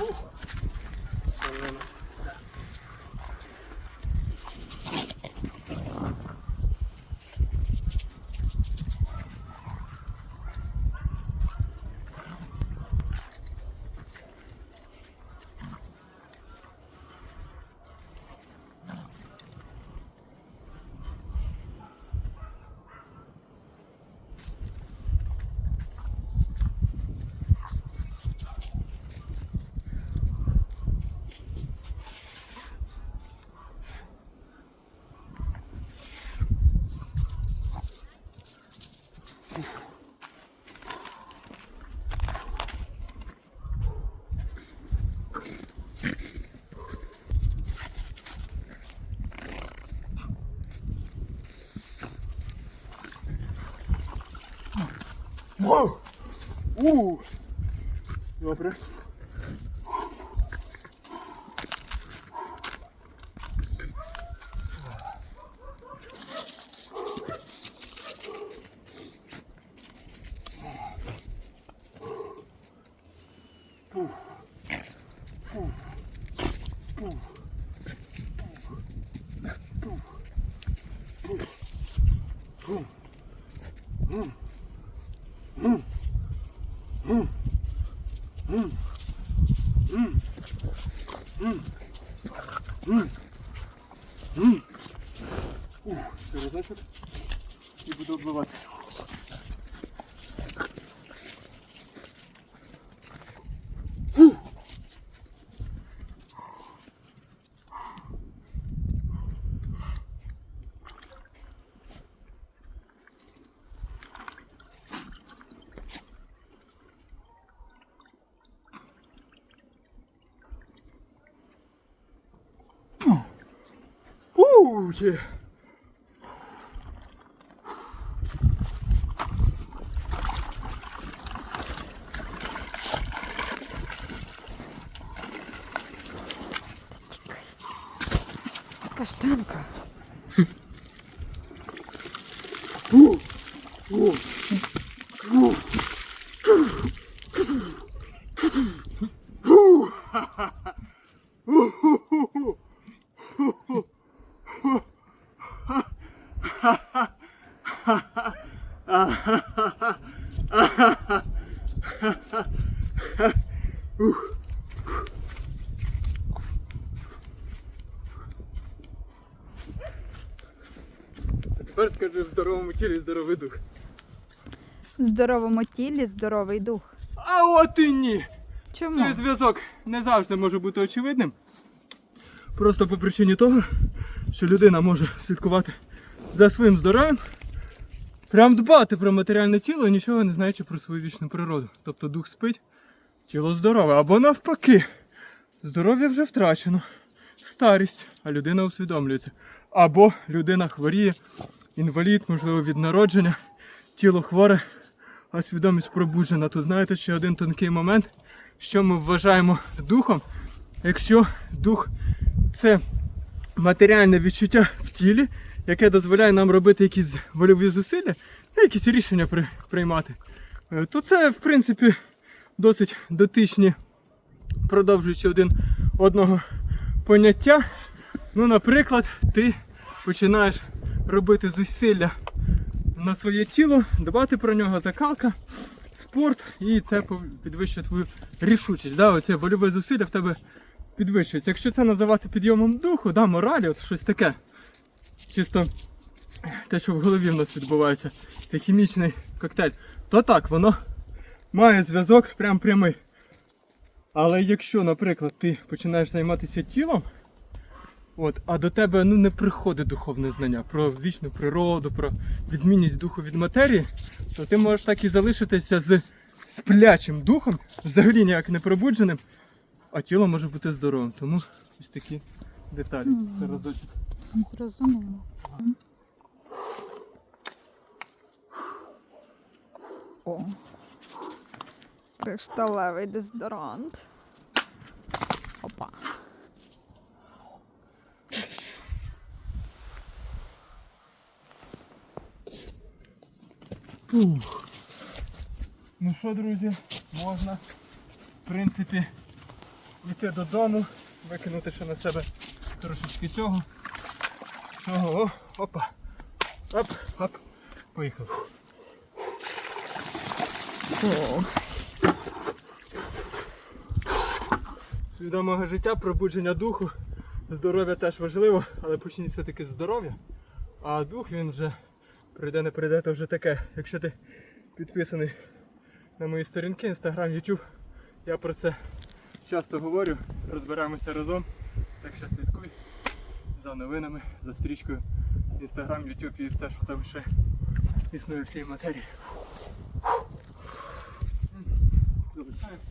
Ooh. Wow. Uh. Dobra. Puh. Puh. Добре. Ще разочок і буду обливати. круті. Каштанка. Хм. О, о. Тепер скажи в здоровому тілі здоровий дух. В здоровому тілі здоровий дух. А от і ні! Чому? Цей зв'язок не завжди може бути очевидним. Просто по причині того, що людина може слідкувати за своїм здоров'ям, прям дбати про матеріальне тіло, нічого не знаючи про свою вічну природу. Тобто дух спить, тіло здорове. Або навпаки, здоров'я вже втрачено, старість, а людина усвідомлюється. Або людина хворіє, інвалід, можливо, від народження, тіло хворе, а свідомість пробуджена. Тут знаєте ще один тонкий момент, що ми вважаємо духом, якщо дух це матеріальне відчуття в тілі, яке дозволяє нам робити якісь вольові зусилля та якісь рішення при- приймати, е, то це, в принципі, досить дотичні, продовжуючи один одного поняття. Ну, наприклад, ти починаєш робити зусилля на своє тіло, дбати про нього, закалка, спорт, і це підвищує твою рішучість. Да? Оце вольове зусилля в тебе підвищується. Якщо це називати підйомом духу, да, моралі, от щось таке. Чисто те, що в голові в нас відбувається, це хімічний коктейль, то так, воно має зв'язок прям прямий. Але якщо, наприклад, ти починаєш займатися тілом, От, а до тебе ну, не приходить духовне знання про вічну природу, про відмінність духу від матерії, то ти можеш так і залишитися з сплячим духом, взагалі ніяк не пробудженим, а тіло може бути здоровим. Тому ось такі деталі. Це. Зрозуміло. О. Кришталевий дезодорант. Опа. Фух. Ну що, друзі, можна, в принципі, йти додому, викинути ще на себе трошечки цього. Цього, о, опа. Оп, оп. Поїхав. О. Свідомого життя, пробудження духу. Здоров'я теж важливо, але почніть все-таки з здоров'я. А дух він вже прийде, не прийде, то вже таке. Якщо ти підписаний на мої сторінки, Instagram, YouTube, я про це часто говорю, розбираємося разом. Так що слідкуй за новинами, за стрічкою Instagram, YouTube і все, що там ще існує в цій матерії. Залишаємо.